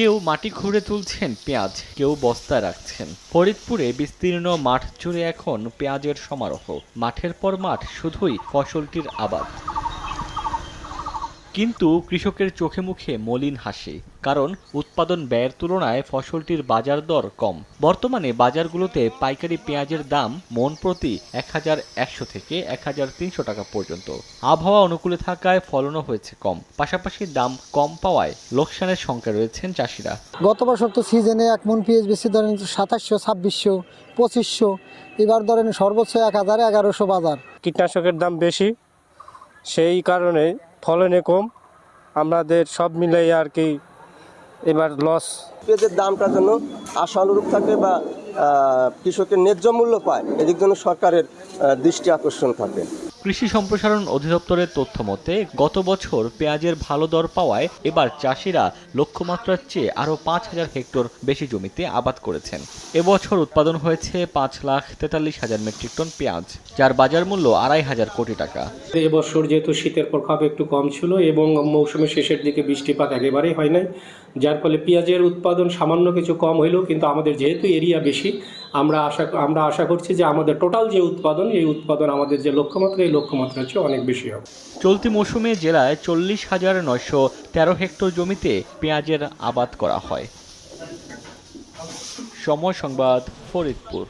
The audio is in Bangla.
কেউ মাটি খুঁড়ে তুলছেন পেঁয়াজ, কেউ বস্তা রাখছেন। ফরিদপুরে বিস্তীর্ণ মাঠ জুড়ে এখন পেঁয়াজের সমারোহ। মাঠের পর মাঠ শুধুই ফসলটির আবাদ। কিন্তু কৃষকের চোখে মুখে মলিন হাসি কারণ উৎপাদন ব্যয়ের তুলনায় ফসলটির বাজার দর কম। বর্তমানে বাজারগুলোতে পাইকারি পেঁয়াজের দাম মন প্রতি এক হাজার একশো থেকে এক হাজার তিনশো টাকা পর্যন্ত। আবহাওয়া অনুকূলে থাকায় ফলনও হয়েছে কম। পাশাপাশি দাম কম পাওয়ায় লোকসানের সংখ্যা রয়েছেন চাষিরা। গত বছর তো সিজনে এক মন পেঁয়াজ বেশি ধরেন সাতাশশো ছাব্বিশশো পঁচিশশো এবার ধরেন সর্বোচ্চ এক হাজার এগারোশো বাজার। কীটনাশকের দাম বেশি সেই কারণে ফলনে কম, আমাদের সব মিলাই আর কি এবার লস পেঁয়াজের দামটা যেন আশানুরূপ থাকে বা কৃষকের ন্যায্য মূল্য পায়, এদিক জন্য সরকারের দৃষ্টি আকর্ষণ থাকে। কৃষি সম্প্রসারণ অধিদপ্তরের তথ্য মতে, গত বছর পেঁয়াজের ভালো দর পাওয়ায় এবার চাষিরা লক্ষ্যমাত্রার চেয়ে আরও পাঁচ হাজার হেক্টর বেশি জমিতে আবাদ করেছেন। এবছর উৎপাদন হয়েছে পাঁচ লাখ তেতাল্লিশ হাজার মেট্রিক টন পেঁয়াজ, যার বাজার মূল্য আড়াই হাজার কোটি টাকা। এবছর যেহেতু শীতের প্রভাব একটু কম ছিল এবং মৌসুমের শেষের দিকে বৃষ্টিপাত একেবারেই হয় নাই যার ফলে পেঁয়াজের উৎপাদন সামান্য কিছু কম হইলেও কিন্তু আমাদের যেহেতু এরিয়া বেশি, আমরা আশা আমরা আশা করছি যে আমাদের টোটাল যে উৎপাদন, এই উৎপাদন আমাদের যে লক্ষ্যমাত্রা, এই লক্ষ্যমাত্রা হচ্ছে অনেক বেশি হবে। চলতি মৌসুমে জেলায় চল্লিশ হাজার নয়শো তেরো হেক্টর জমিতে পেঁয়াজের আবাদ করা হয়। সময় সংবাদ ফরিদপুর।